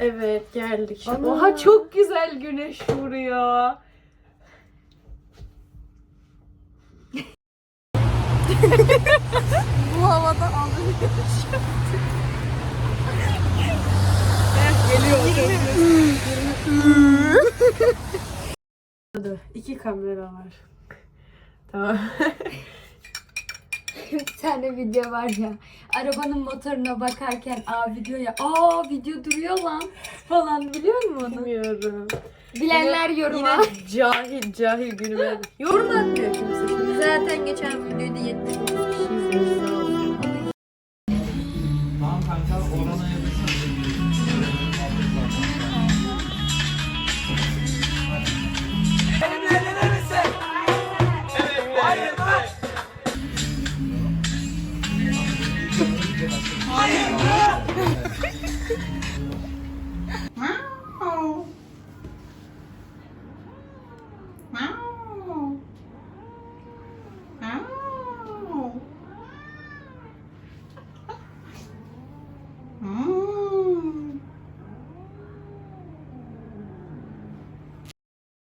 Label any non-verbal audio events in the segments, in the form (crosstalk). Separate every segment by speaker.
Speaker 1: Evet geldik.
Speaker 2: Ana.
Speaker 1: Oha çok güzel güneş vuruyor. (laughs)
Speaker 2: Bu havada alınıyor.
Speaker 1: Hadi iki kamera var. Tamam. (laughs) (laughs)
Speaker 2: bir tane video var ya. Arabanın motoruna bakarken aa video ya. Aa video duruyor lan falan biliyor musun onu?
Speaker 1: Bilmiyorum.
Speaker 2: Bilenler
Speaker 1: Yine-
Speaker 2: yoruma.
Speaker 1: Yine cahil cahil günüme. Yorum atmıyor kimse.
Speaker 2: Zaten geçen videoda 79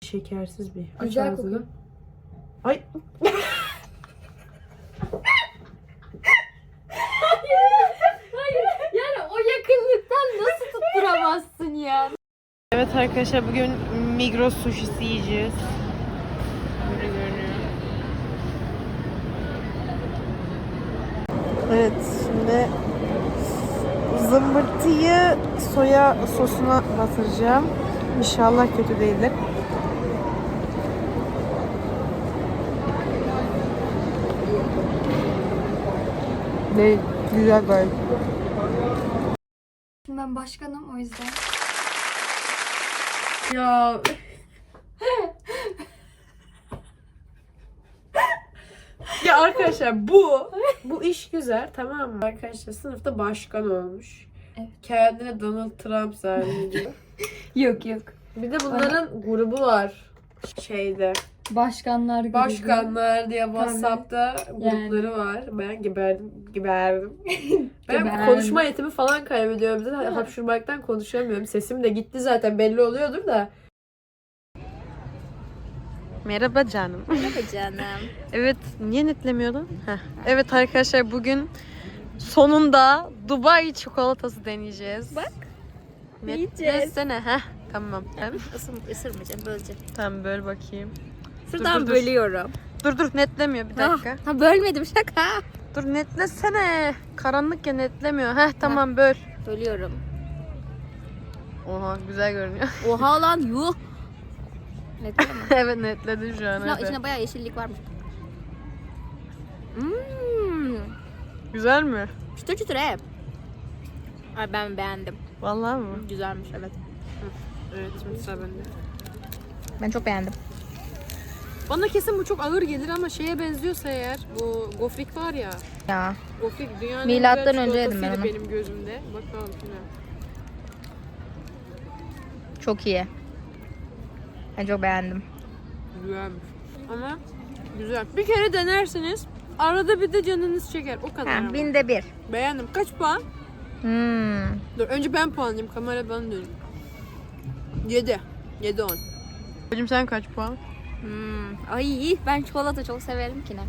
Speaker 1: Şekersiz bir. Aç
Speaker 2: Güzel
Speaker 1: ağzını.
Speaker 2: kokuyor.
Speaker 1: Ay.
Speaker 2: Hayır yani o yakınlıktan nasıl tutturamazsın ya?
Speaker 1: Evet arkadaşlar bugün Migros suşisi yiyeceğiz. Böyle görünüyor. Evet şimdi zımbırtıyı soya sosuna batıracağım. İnşallah kötü değildir. Ne güzel gayet.
Speaker 2: Şimdi ben başkanım o yüzden.
Speaker 1: Ya Ya arkadaşlar bu bu iş güzel tamam mı? Arkadaşlar sınıfta başkan olmuş.
Speaker 2: Evet.
Speaker 1: Kendine Donald Trump zannediyor. (laughs)
Speaker 2: Yok yok.
Speaker 1: Bir de bunların grubu var şeyde.
Speaker 2: Başkanlar gibi.
Speaker 1: Başkanlar diye WhatsApp'ta grupları var. Ben geberdim, geberdim. (laughs) ben
Speaker 2: Geberdim.
Speaker 1: konuşma yetimi falan kaybediyorum. De hapşurmaktan konuşamıyorum. Sesim de gitti zaten belli oluyordur da. Merhaba canım.
Speaker 2: Merhaba canım. (laughs)
Speaker 1: Evet, niye netlemiyordun? Heh. Evet arkadaşlar bugün sonunda Dubai çikolatası deneyeceğiz.
Speaker 2: Bak,
Speaker 1: Net,
Speaker 2: yiyeceğiz.
Speaker 1: Netsene. Heh, tamam. Tamam,
Speaker 2: Isır, ısırmayacağım böleceğim.
Speaker 1: tamam böl bakayım.
Speaker 2: Şuradan
Speaker 1: dur, dur.
Speaker 2: bölüyorum.
Speaker 1: Dur dur netlemiyor bir dakika.
Speaker 2: Ha, ha bölmedim şaka.
Speaker 1: Dur netlesene. Karanlık ya netlemiyor. Heh tamam böl.
Speaker 2: Bölüyorum.
Speaker 1: Oha güzel görünüyor. (laughs)
Speaker 2: Oha lan yuh. Net mi? (laughs)
Speaker 1: evet netledin şu an.
Speaker 2: İçine, içine bayağı yeşillik varmış. Mmm.
Speaker 1: Güzel mi?
Speaker 2: Çıtır çıtır he. Ay ben beğendim.
Speaker 1: Vallahi mı?
Speaker 2: Güzelmiş evet.
Speaker 1: Evet şimdi sıra bende.
Speaker 2: Ben çok beğendim.
Speaker 1: Bana kesin bu çok ağır gelir ama şeye benziyorsa eğer bu gofrik var ya.
Speaker 2: Ya.
Speaker 1: Gofrik dünyanın en
Speaker 2: Milattan
Speaker 1: güzel
Speaker 2: önce yedim ben
Speaker 1: çikolatasıydı
Speaker 2: onu.
Speaker 1: benim gözümde. Bakalım şimdi.
Speaker 2: Çok iyi. Ben çok beğendim.
Speaker 1: Güzelmiş. Ama güzel. Bir kere denersiniz. Arada bir de canınız çeker. O kadar ama.
Speaker 2: Ha, binde bir.
Speaker 1: Beğendim. Kaç puan?
Speaker 2: Hmm.
Speaker 1: Dur önce ben puanlayayım. Kamera bana dönün. 7. 7 10. Hocam sen kaç puan?
Speaker 2: Hmm. Ay ben çikolata çok severim ki ne.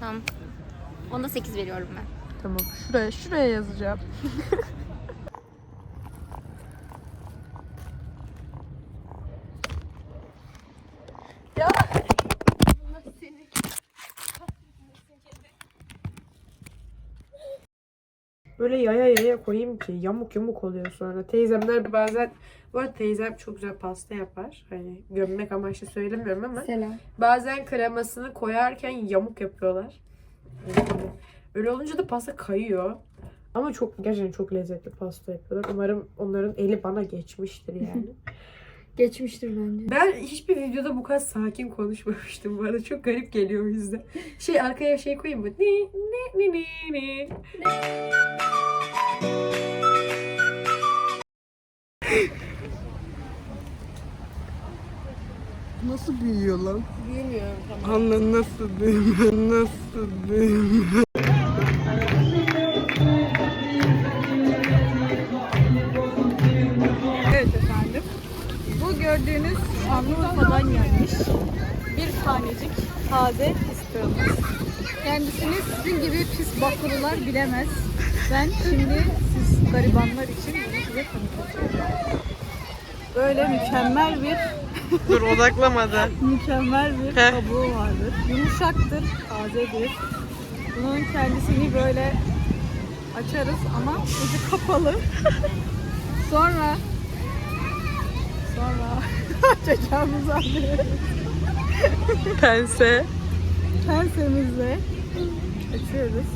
Speaker 2: Tamam. Onda 8 veriyorum ben.
Speaker 1: Tamam. Şuraya şuraya yazacağım. (laughs) koyayım ki yamuk yamuk oluyor sonra. Teyzemler bazen bu arada teyzem çok güzel pasta yapar. Hani gömmek amaçlı söylemiyorum ama
Speaker 2: Selam.
Speaker 1: bazen kremasını koyarken yamuk yapıyorlar. Öyle olunca da pasta kayıyor. Ama çok gerçekten çok lezzetli pasta yapıyorlar. Umarım onların eli bana geçmiştir yani. (laughs)
Speaker 2: Geçmiştir bence.
Speaker 1: ben hiçbir videoda bu kadar sakin konuşmamıştım. Bana çok garip geliyor o yüzden. Şey arkaya şey koyayım mı? Ni ni ni ni ni.
Speaker 3: Nasıl büyüyor lan?
Speaker 1: Tamam.
Speaker 3: Anla nasıl büyüyor? Nasıl büyüyor?
Speaker 4: gördüğünüz Şanlıurfa'dan gelmiş bir tanecik taze fıstığımız. Kendisini sizin gibi pis bakılılar bilemez. Ben şimdi siz garibanlar için bunu size tanıtacağım. Böyle mükemmel bir (laughs)
Speaker 3: Dur odaklamadı.
Speaker 4: mükemmel bir
Speaker 3: Heh.
Speaker 4: kabuğu vardır. Yumuşaktır, tazedir. Bunun kendisini böyle açarız ama ucu kapalı. (laughs) sonra sonra (laughs) açacağımızı anlıyoruz.
Speaker 3: Pense.
Speaker 4: Pensemizle açıyoruz.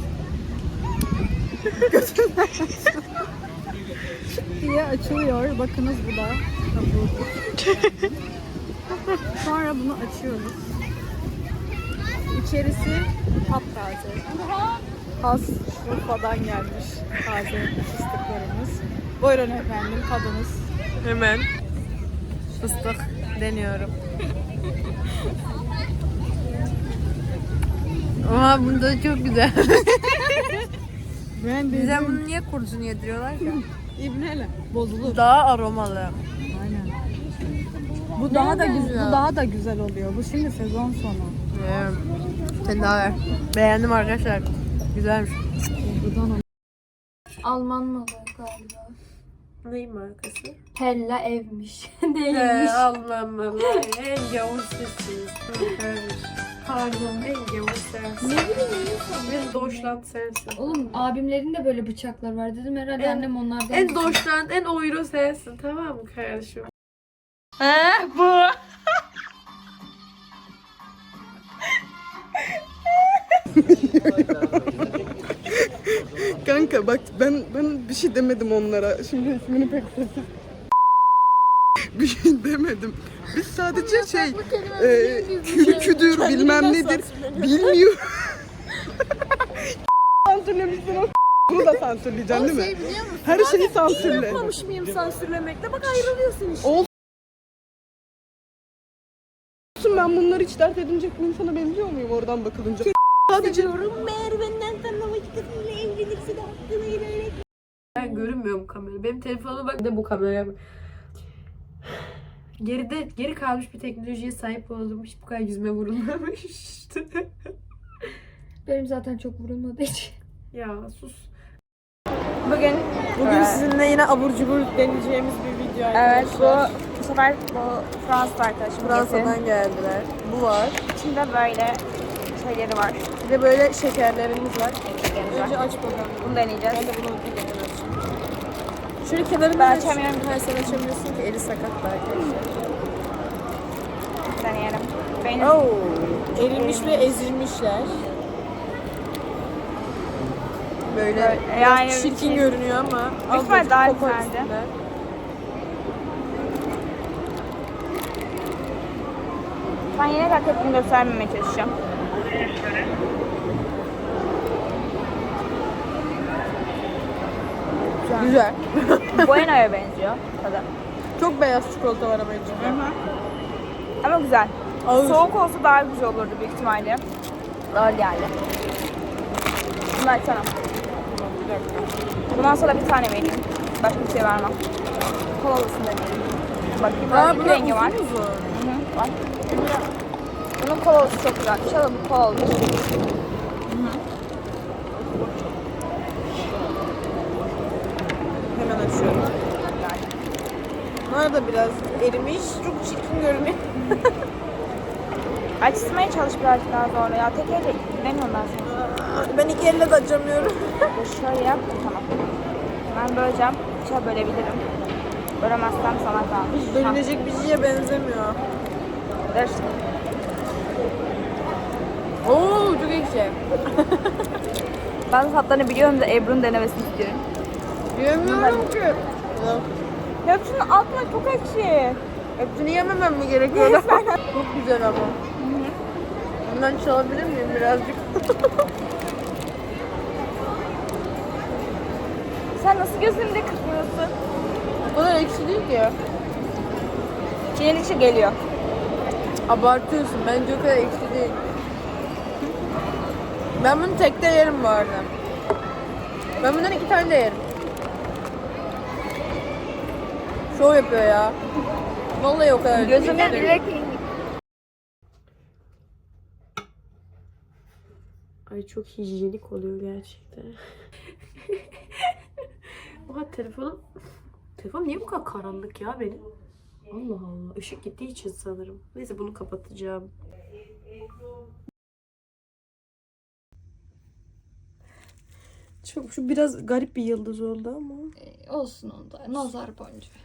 Speaker 4: Diye açılıyor. Bakınız bu da. Sonra bunu açıyoruz. İçerisi taptaze. Has Urfa'dan gelmiş taze fıstıklarımız. Buyurun efendim tadınız.
Speaker 3: Hemen. Fıstık deniyorum. Ama bunda çok güzel. (laughs)
Speaker 4: Ben
Speaker 3: Bize bunu niye kurşun yediriyorlar ki? (laughs)
Speaker 4: İbneyle bozulur.
Speaker 3: Daha aromalı.
Speaker 4: Aynen. Bu daha da güzel. Bu daha da güzel oluyor. Bu şimdi sezon sonu.
Speaker 3: Ee, Sen daha ver. Beğendim arkadaşlar. Güzelmiş.
Speaker 4: Buradan
Speaker 2: Alman malı galiba.
Speaker 1: Neyin markası?
Speaker 2: Hella evmiş. (laughs)
Speaker 1: He
Speaker 2: Değilmiş.
Speaker 1: Almanlı. En gavur sesiyiz.
Speaker 2: Pardon.
Speaker 1: En gavur sensin.
Speaker 2: Ne bileyim
Speaker 1: En Deutschland sensin.
Speaker 2: Oğlum abimlerin de böyle bıçaklar var dedim herhalde
Speaker 1: En-
Speaker 2: annem onlardan.
Speaker 1: En Deutschland, en Euro sensin. Tamam mı kardeşim?
Speaker 3: bu.
Speaker 5: Kanka bak ben ben bir şey demedim onlara. Şimdi ismini pek sessiz. Bir şey (laughs) demedim. Biz sadece şey e, kürküdür bilmem nedir bilmiyor. (laughs) (laughs) Sansürlemişsin o bunu da sansürleyeceksin değil mi? Her şeyi sansürle.
Speaker 4: Yapmamış mıyım sansürlemekle? Bak ayrılıyorsun işte.
Speaker 5: Olsun ben bunları hiç dert edinecek bir insana benziyor muyum oradan bakılınca? Sadece
Speaker 1: Ben görünmüyorum kamera. Benim telefonuma bak bir de bu kameraya bak. Geride geri kalmış bir teknolojiye sahip oldum. Hiç bu kadar yüzüme vurulmamıştı. (laughs)
Speaker 2: Benim zaten çok vurulmadığı için.
Speaker 1: ya sus.
Speaker 3: Bugün
Speaker 4: Bugün sizinle yine abur cubur deneyeceğimiz bir video
Speaker 6: Evet bu
Speaker 4: arkadaşlar.
Speaker 6: bu sefer bu Fransız arkadaşım
Speaker 4: Fransa'dan geldiler. Bu var.
Speaker 6: İçinde böyle şeyleri var.
Speaker 4: Bir de böyle şekerlerimiz var.
Speaker 6: Şekerimiz var.
Speaker 4: Önce aç bakalım.
Speaker 6: Bunu deneyeceğiz.
Speaker 4: Ben de bunu açayım. Şöyle kenarından
Speaker 6: Ben
Speaker 4: aç.
Speaker 6: açamıyorum.
Speaker 4: Ha, sen açamıyorsun ki eli sakat da arkadaşlar.
Speaker 6: Deneyelim. Benim
Speaker 4: Oo, erimiş ve ezilmişler. Böyle
Speaker 6: Böyle, yani
Speaker 4: çirkin
Speaker 6: şey-
Speaker 4: görünüyor ama
Speaker 6: Büyük ihtimal daha güzeldi. ben yine de tepkimi göstermemeye çalışacağım.
Speaker 4: Güzel.
Speaker 6: Bueno'ya benziyor tadı.
Speaker 4: Çok beyaz çikolata var ama içinde.
Speaker 6: Ama güzel.
Speaker 4: Ağır.
Speaker 6: Soğuk olsa daha güzel olurdu büyük ihtimalle. Ağır geldi. Bunu açsana. Bundan sonra bir tane vereyim. Başka bir şey vermem. Kolalısını deneyelim. Bakayım.
Speaker 4: Aa,
Speaker 6: Bunun iki rengi var.
Speaker 4: uzun.
Speaker 6: Hı hı, var. Bunun kolalısı çok güzel. İnşallah bu kolalıdır.
Speaker 4: Hemen açıyorum. Bunlar da biraz erimiş. Çok çirkin görünüyor. (laughs)
Speaker 6: Açmaya çalış birazcık daha sonra ya. Tek elle gidemiyorum ben seni.
Speaker 4: Ben iki elle de açamıyorum.
Speaker 6: Şöyle yap. Tamam. Ben böleceğim. Şöyle bölebilirim. Bölemezsem sana kalmış.
Speaker 4: Bölünecek bir şeye benzemiyor.
Speaker 6: Dur.
Speaker 4: Oo çok ekşi.
Speaker 6: Bazı (laughs) tatlarını biliyorum da Ebru'nun denemesini istiyorum.
Speaker 4: Yiyemiyorum ki.
Speaker 6: Hepsinin altına çok ekşi.
Speaker 4: Hepsini yememem mi gerekiyor? (laughs) çok güzel ama. Bundan çalabilir miyim birazcık? (laughs)
Speaker 6: Sen nasıl gözünde kırpıyorsun?
Speaker 4: O kadar ekşi değil ki.
Speaker 6: Çiğnin içi geliyor.
Speaker 4: Abartıyorsun. Bence o kadar ekşi değil. Ben bunu tekte yerim bu arada. Ben bundan iki tane de yerim. Şov yapıyor ya.
Speaker 3: Vallahi o kadar.
Speaker 6: Gözüme direkt
Speaker 1: Ay çok hijyenik oluyor gerçekten. (laughs) Oha telefonum... Telefonum niye bu kadar karanlık ya benim? Allah Allah. Işık gittiği için sanırım. Neyse bunu kapatacağım. Çok şu biraz garip bir yıldız oldu ama.
Speaker 4: Olsun onda. Nazar boncuğu.